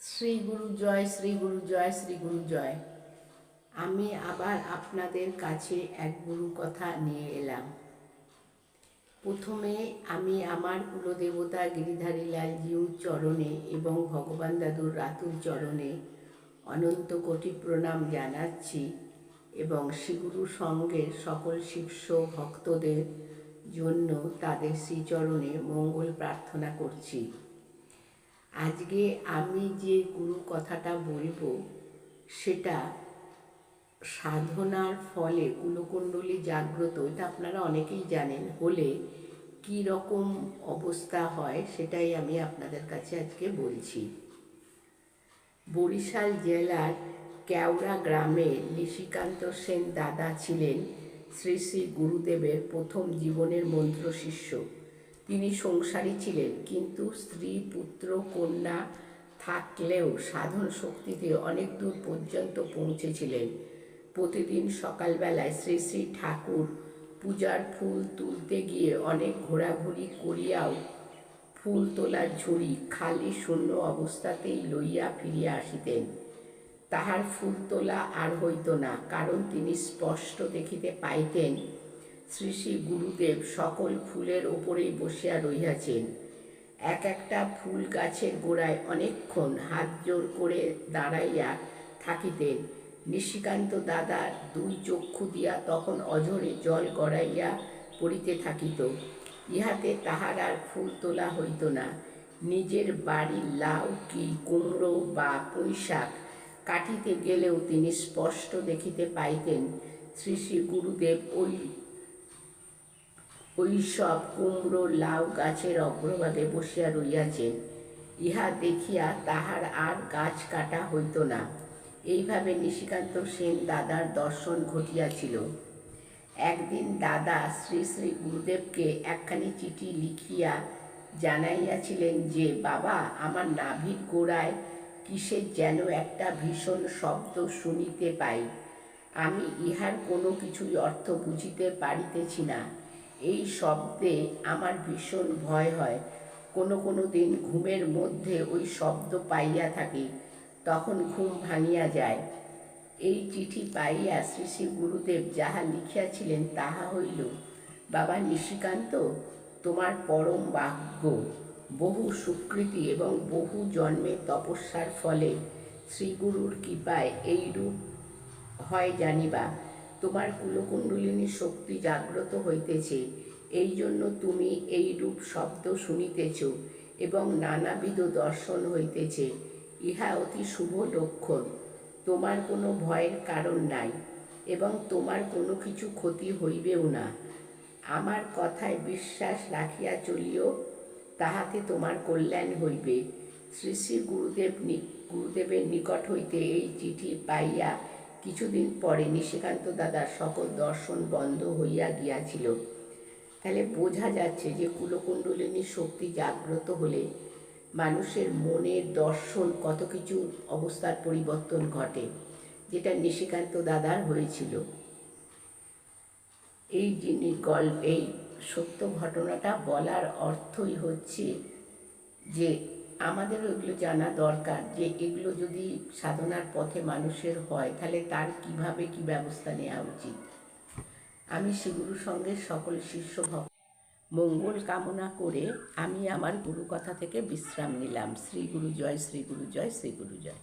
শ্রী গুরু জয়, শ্রী গুরু জয়, শ্রী গুরু জয়। আমি আবার আপনাদের কাছে এক গুরু কথা নিয়ে এলাম। প্রথমে আমি আমার কুলদেবতা গিরিধারী লাল জিউর চরণে এবং ভগবান দাদুর রাতুর চরণে অনন্ত কোটি প্রণাম জানাচ্ছি এবং শ্রীগুরু সঙ্গে সকল শিষ্য ভক্তদের জন্য তাদের শ্রীচরণে মঙ্গল প্রার্থনা করছি। আজকে আমি যে গুরু কথাটা বলব, সেটা সাধনার ফলে কুলকুণ্ডলী জাগ্রত, এটা আপনারা অনেকেই জানেন, হলে কি রকম অবস্থা হয় সেটাই আমি আপনাদের কাছে আজকে বলছি। বরিশাল জেলার কেওড়া গ্রামে নিশিকান্ত সেন দাদা ছিলেন শ্রী শ্রী গুরুদেবের প্রথম জীবনের মন্ত্র শিষ্য তিনি সংসারী ছিলেন, কিন্তু স্ত্রী, পুত্র, কন্যা থাকলেও সাধন শক্তিতে অনেক দূর পর্যন্ত পৌঁছেছিলেন। প্রতিদিন সকালবেলায় শ্রী শ্রী ঠাকুর পূজার ফুল তুলতে গিয়ে অনেক ঘোরাঘুরি করিয়াও ফুল তোলার ঝুড়ি খালি শূন্য অবস্থাতেই লইয়া ফিরিয়া আসিতেন। তাহার ফুল তোলা আর হইত না, কারণ তিনি স্পষ্ট দেখিতে পাইতেন শ্রী শ্রী গুরুদেব সকল ফুলের ওপরেই বসিয়া রহিয়াছেন। এক একটা ফুল গাছের গোড়ায় অনেকক্ষণ হাত জোর করে দাঁড়াইয়া থাকিতেন। নিশিকান্ত দাদার দুই চক্ষু দিয়া তখন অঝরে জল গড়াইয়া পড়িতে থাকিত। ইহাতে তাহার আর ফুল তোলা হইত না। নিজের বাড়ির লাউ কি কুমড়ো বা পুঁইশাক কাটিতে গেলেও তিনি স্পষ্ট দেখিতে পাইতেন। শ্রী শ্রী গুরুদেব ওই ওই সব কুমড়ো, লাউ গাছের অগ্রভাগে বসিয়া রইয়াছেন ইহা দেখিয়া তাহার আর গাছ কাটা হইত না। এইভাবে নিশিকান্ত সেন দাদার দর্শন ঘটিয়াছিল। একদিন দাদা শ্রী শ্রী গুরুদেবকে একখানি চিঠি লিখিয়া জানাইয়াছিলেন যে, বাবা, আমার নাভির গোড়ায় কিসের যেন একটা ভীষণ শব্দ শুনিতে পাই। আমি ইহার কোনো কিছুই অর্থ বুঝিতে পারিতেছি না। এই শব্দে আমার ভীষণ ভয় হয়। কোনো কোনো দিন ঘুমের মধ্যে ওই শব্দ পাইয়া থাকি, তখন ঘুম ভাঙিয়া যায়। এই চিঠি পাইয়া শ্রী শ্রী গুরুদেব যাহা লিখিয়াছিলেন তাহা হইল, বাবা নিশিকান্ত, তোমার পরম বাক্য বহু সুকৃতি এবং বহু জন্মের তপস্যার ফলে শ্রীগুরুর কৃপায় এইরূপ হয় জানিবা। তোমার কুলকুণ্ডলিনী শক্তি জাগ্রত হইতেছে। এই জন্য তুমি এই রূপ শব্দ শুনিতেছ এবং নানাবিধ দর্শন হইতেছে। ইহা অতি শুভ লক্ষণ। তোমার কোনো ভয়ের কারণ নাই এবং তোমার কোনো কিছু ক্ষতি হইবেও না। আমার কথায় বিশ্বাস রাখিয়া চলিও, তাহাতে তোমার কল্যাণ হইবে। শ্রী শ্রী গুরুদেব গুরুদেবের নিকট হইতে এই চিঠি পাইয়া কিছুদিন পরে নিশিকান্ত দাদার সকল দর্শন বন্ধ হইয়া গিয়াছিল। তাহলে বোঝা যাচ্ছে যে কুলকুণ্ডলিনীর শক্তি জাগ্রত হলে মানুষের মনের দর্শন কত কিছু অবস্থার পরিবর্তন ঘটে, যেটা নিশিকান্ত দাদার হয়েছিল। এই যিনি গল্প, এই সত্য ঘটনাটা বলার অর্থই হচ্ছে যে আমাদেরও এগুলো জানা দরকার যে এগুলো যদি সাধনার পথে মানুষের হয়, তাহলে তার কীভাবে কি ব্যবস্থা নেওয়া উচিত? আমি শ্রীগুরুর সঙ্গে সকল শিষ্য ভক্ত মঙ্গল কামনা করে আমি আমার গুরু কথা থেকে বিশ্রাম নিলাম। শ্রী গুরু জয় শ্রী গুরু জয় শ্রী গুরু জয়।